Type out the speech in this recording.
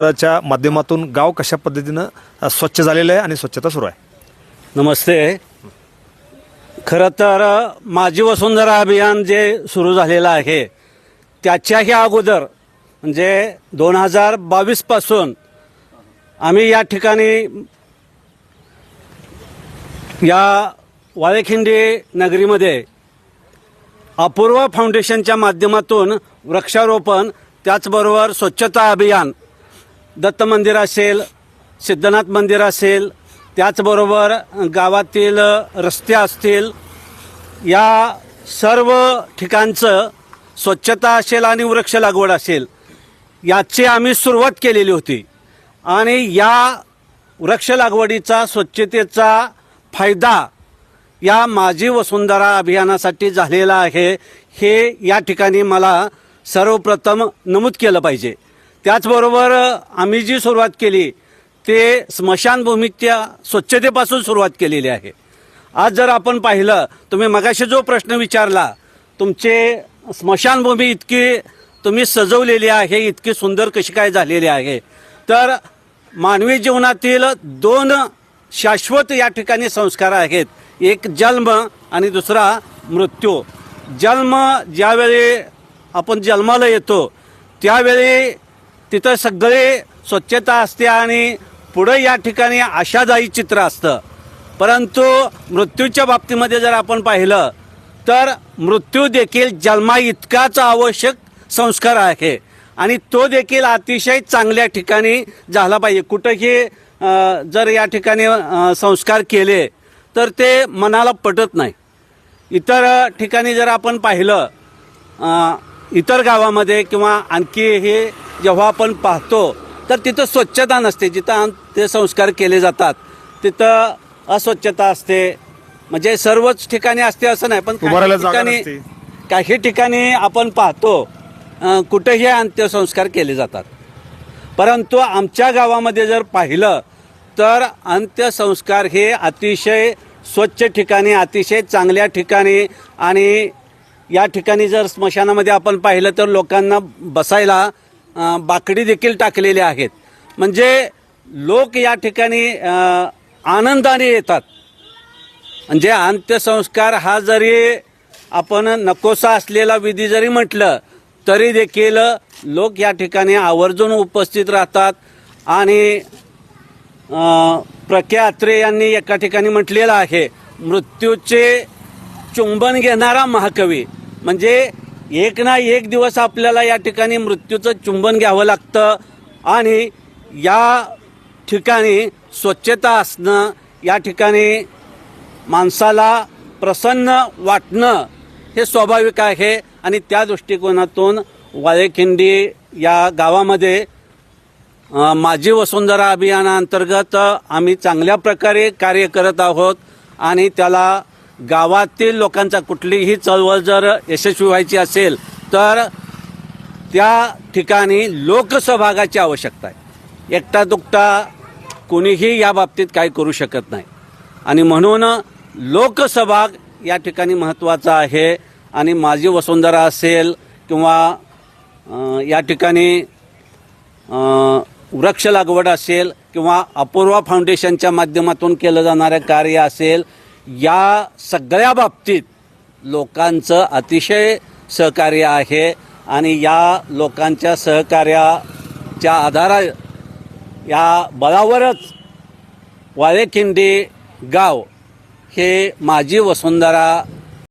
च्या माध्यमातून गाव कशा पद्धतीनं स्वच्छ झालेलं आहे आणि स्वच्छता सुरू आहे? नमस्ते. खरं तर माझी वसुंधरा अभियान जे सुरू झालेलं आहे त्याच्याही अगोदर म्हणजे दोन हजार बावीसपासून आम्ही या ठिकाणी या वाळेखिंडी नगरीमध्ये अपूर्व फाउंडेशनच्या माध्यमातून वृक्षारोपण त्याचबरोबर स्वच्छता अभियान दत्त मंदिर असेल सिद्धनाथ मंदिर असेल त्याचबरोबर गावातील रस्ते असतील या सर्व ठिकाणचं स्वच्छता असेल आणि वृक्ष लागवड असेल याची आम्ही सुरुवात केलेली होती. आणि या वृक्ष लागवडीचा स्वच्छतेचा फायदा या माझी वसुंधरा अभियानासाठी झालेला आहे हे या ठिकाणी मला सर्वप्रथम नमूद केलं पाहिजे. त्याचबरोबर आम्ही जी सुरुवात केली ते स्मशानभूमीच्या स्वच्छतेपासून सुरुवात केलेली आहे. आज जर आपण पाहिलं तुम्ही मगाशी जो प्रश्न विचारला तुमचे स्मशानभूमी इतकी तुम्ही सजवलेली आहे इतकी सुंदर कशी काय झालेली आहे तर मानवी जीवनातील दोन शाश्वत या ठिकाणी संस्कार आहेत. एक जन्म आणि दुसरा मृत्यू. जन्म ज्यावेळी आपण जन्माला येतो त्यावेळी तिथं सगळे स्वच्छता असते आणि पुढं या ठिकाणी आशादायी चित्र असतं. परंतु मृत्यूच्या बाबतीमध्ये जर आपण पाहिलं तर मृत्यू देखील जन्मा इतकाच आवश्यक संस्कार आहे. आणि तो देखील अतिशय चांगल्या ठिकाणी झाला पाहिजे. कुठंही जर या ठिकाणी संस्कार केले तर ते मनाला पटत नाही. इतर ठिकाणी जर आपण पाहिलं इतर गावामध्ये किंवा आणखी हे जेव्हा आपण पाहतो तर तिथं स्वच्छता नसते. जिथं ते संस्कार केले जातात तिथं अस्वच्छता असते. म्हणजे सर्वच ठिकाणी असते असं नाही पण ठिकाणी. काही ठिकाणी आपण पाहतो कुठेही अंत्यसंस्कार केले जातात. परंतु आमच्या गावामध्ये जर पाहिलं तर अंत्यसंस्कार हे अतिशय स्वच्छ ठिकाणी अतिशय चांगल्या ठिकाणी आणि या ठिकाणी जर स्मशानामध्ये आपण पाहिलं तर लोकांना बसायला बाकडी देखील टाकलेली आहेत. म्हणजे लोक या ठिकाणी आनंदाने येतात. म्हणजे अंत्यसंस्कार हा जरी आपण नकोसा असलेला विधी जरी म्हटलं तरी देखील लोक या ठिकाणी आवर्जून उपस्थित राहतात. आणि अं, प्र के अत्रे यांनी एका ठिकाणी म्हटलेलं आहे मृत्यूचे चुंबन घेणारा महाकवी. म्हणजे एक ना एक दिवस आपल्याला या ठिकाणी मृत्यूचं चुंबन घ्यावं लागतं आणि या ठिकाणी स्वच्छता असणं या ठिकाणी माणसाला प्रसन्न वाटणं हे स्वाभाविक आहे आणि त्या दृष्टिकोनातून वाळेखिंडी या गावामध्ये माझी वसुंधरा अभियानाअंतर्गत आम्ही चांगल्या प्रकारे कार्य करत आहोत आणि त्याला गावातील लोकांचा कुठलीही चळवळ जर यशस्वी व्हायची असेल तर त्या ठिकाणी लोकसहभागाची आवश्यकता आहे. एकटा दुकटा कोणीही या बाबतीत काही करू शकत नाही. आणि म्हणून लोकसहभाग या ठिकाणी महत्त्वाचा आहे. आणि माझी वसुंधरा असेल किंवा या ठिकाणी वृक्ष लागवड असेल किंवा अपूर्वा फाउंडेशनच्या माध्यमातून केलं जाणारं कार्य असेल या सगळ्या बाबतीत लोकांचं अतिशय सहकार्य आहे आणि या लोकांच्या सहकार्याच्या आधारा या बळावरच वाळेखिंडी गाव हे माझी वसुंधरा